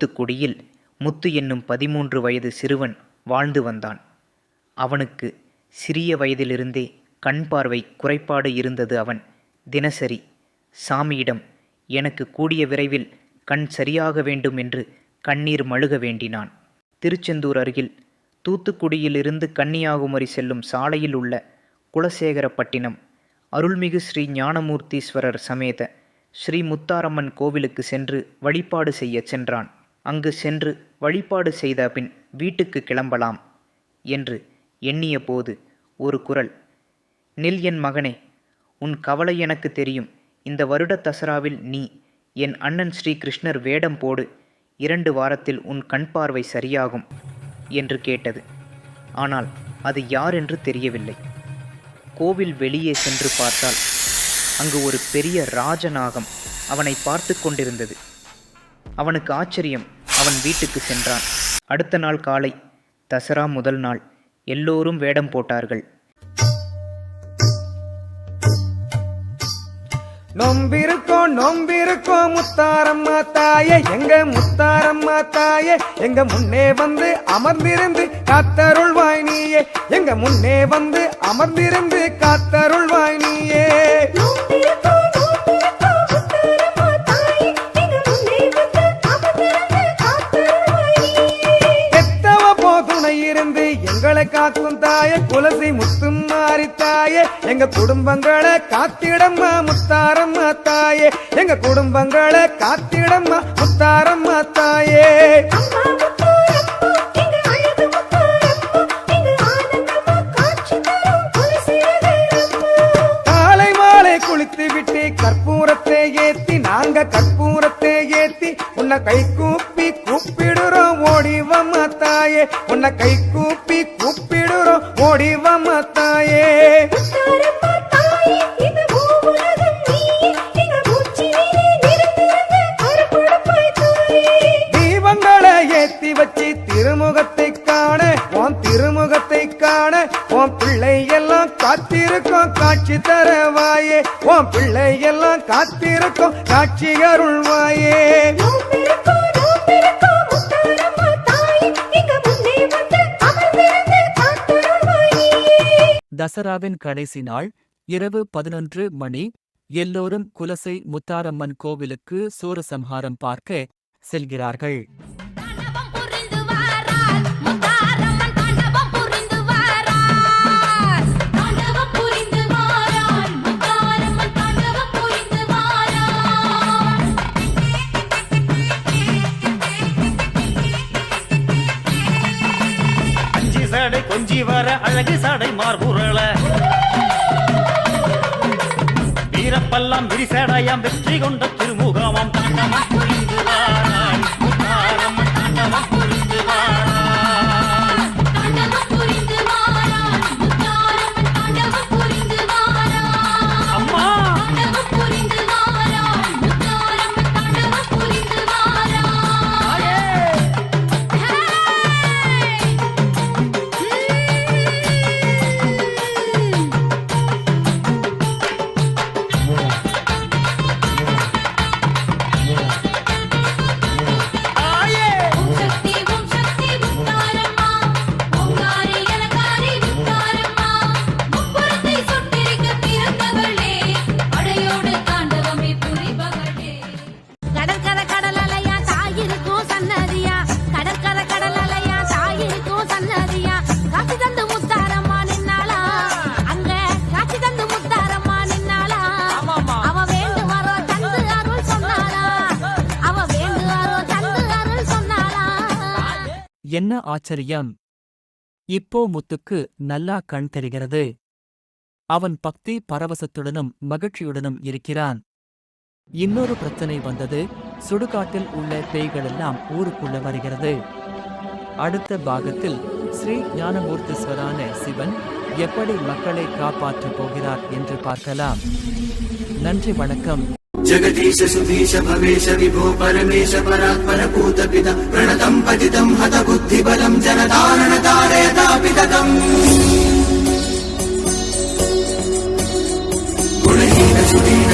தூத்துக்குடியில் முத்து என்னும் பதிமூன்று வயது சிறுவன் வாழ்ந்து வந்தான். அவனுக்கு சிறிய வயதிலிருந்தே கண் பார்வை குறைபாடு இருந்தது அவன். தினசரி சாமியிடம் எனக்கு கூடிய விரைவில் கண் சரியாக வேண்டும் என்று கண்ணீர் மழுக வேண்டினான். திருச்செந்தூர் அருகில் தூத்துக்குடியிலிருந்து கன்னியாகுமரி செல்லும் சாலையில் உள்ள குலசேகரப்பட்டினம் அருள்மிகு ஸ்ரீ ஞானமூர்த்தீஸ்வரர் சமேத ஸ்ரீ முத்தாரம்மன் கோவிலுக்கு சென்று வழிபாடு செய்யச் சென்றான். அங்கு சென்று வழிபாடு செய்த பின் வீட்டுக்கு கிளம்பலாம் என்று எண்ணிய போது ஒரு குரல் நில் என் மகனே உன் கவலை எனக்கு தெரியும். இந்த வருட தசராவில் நீ என் அண்ணன் ஸ்ரீ கிருஷ்ணர் வேடம் போடு. இரண்டு வாரத்தில் உன் கண் பார்வை சரியாகும் என்று கேட்டது. ஆனால் அது யார் என்று தெரியவில்லை. கோவில் வெளியே சென்று பார்த்தால் அங்கு ஒரு பெரிய ராஜநாகம் அவனை பார்த்து கொண்டிருந்தது. அவனுக்கு ஆச்சரியம். அவன் வீட்டுக்கு சென்றான். அடுத்த நாள் காலை தசரா முதல் நாள் எல்லோரும் வேடம் போட்டார்கள். நொம்பிருக்கோம் நொம்பிருக்கோம் முத்தாரம்மா தாயே எங்க முத்தாரம்மா தாயே எங்க முன்னே வந்து அமர்ந்திருந்து காத்தருள்வாய் நீயே எங்க முன்னே வந்து அமர்ந்திருந்து காத்தருள்வாய் நீயே. காக்கும் தாயே. குலசி முத்தும் மாறி தாயே. எங்க குடும்பங்களை காத்திடம்மா முத்தாரம்மா தாயே. எங்க குடும்பங்களை காத்திடம்மா முத்தாரம்மா தாயே. காலை மாலை குளித்து விட்டு கற்பூரத்தை ஏத்தி நாங்க கற்பூரத்தை ஏத்தி உன்னை கை கூப்பி கூப்பிடுறோம் ஓடிவம்மா தாயே. உன்னை கை கூப்பி கூப்பிடுறோம். ஓடிவம்மா தாயே. தீபங்களை ஏத்தி வச்சு திருமுகத்தை காண. உன் திருமுகத்தை காண. உன் பிள்ளை எல்லாம் காத்திருக்கோம். காட்சி தரவாயே உன் பிள்ளை எல்லாம் காத்திருக்கோம். காட்சி அருள்வாயே. தசராவின் கடைசி நாள் இரவு பதினொன்று மணி எல்லோரும் குலசை முத்தாரம்மன் கோவிலுக்கு சூரசம்ஹாரம் பார்க்க செல்கிறார்கள். சடை வர அழகு சடை மார்புரள வீரப்பெல்லாம் விரிசடையாம் வெற்றி கொண்ட திருமுகமாம் தாண்டவம் என்ன ஆச்சரியம்? இப்போ முத்துக்கு நல்லா கண் தெரிகிறது. அவன் பக்தி பரவசத்துடனும் மகிழ்ச்சியுடனும் இருக்கிறான். இன்னொரு பிரச்சனை வந்தது. சுடுகாட்டில் உள்ள பேய்களெல்லாம் ஊருக்குள்ள வருகிறது. அடுத்த பாகத்தில் ஸ்ரீ ஞானமூர்த்தீஸ்வரான சிவன் எப்படி மக்களை காப்பாற்றப் போகிறார் என்று பார்க்கலாம். நன்றி வணக்கம். जगदीश सुधीश भवेश विभो परमेश परात्पर पूतपित प्रणतम् पतितम् हत बुद्धिबलम् जनतारण तारयतापितम् गुणहीन सुधीर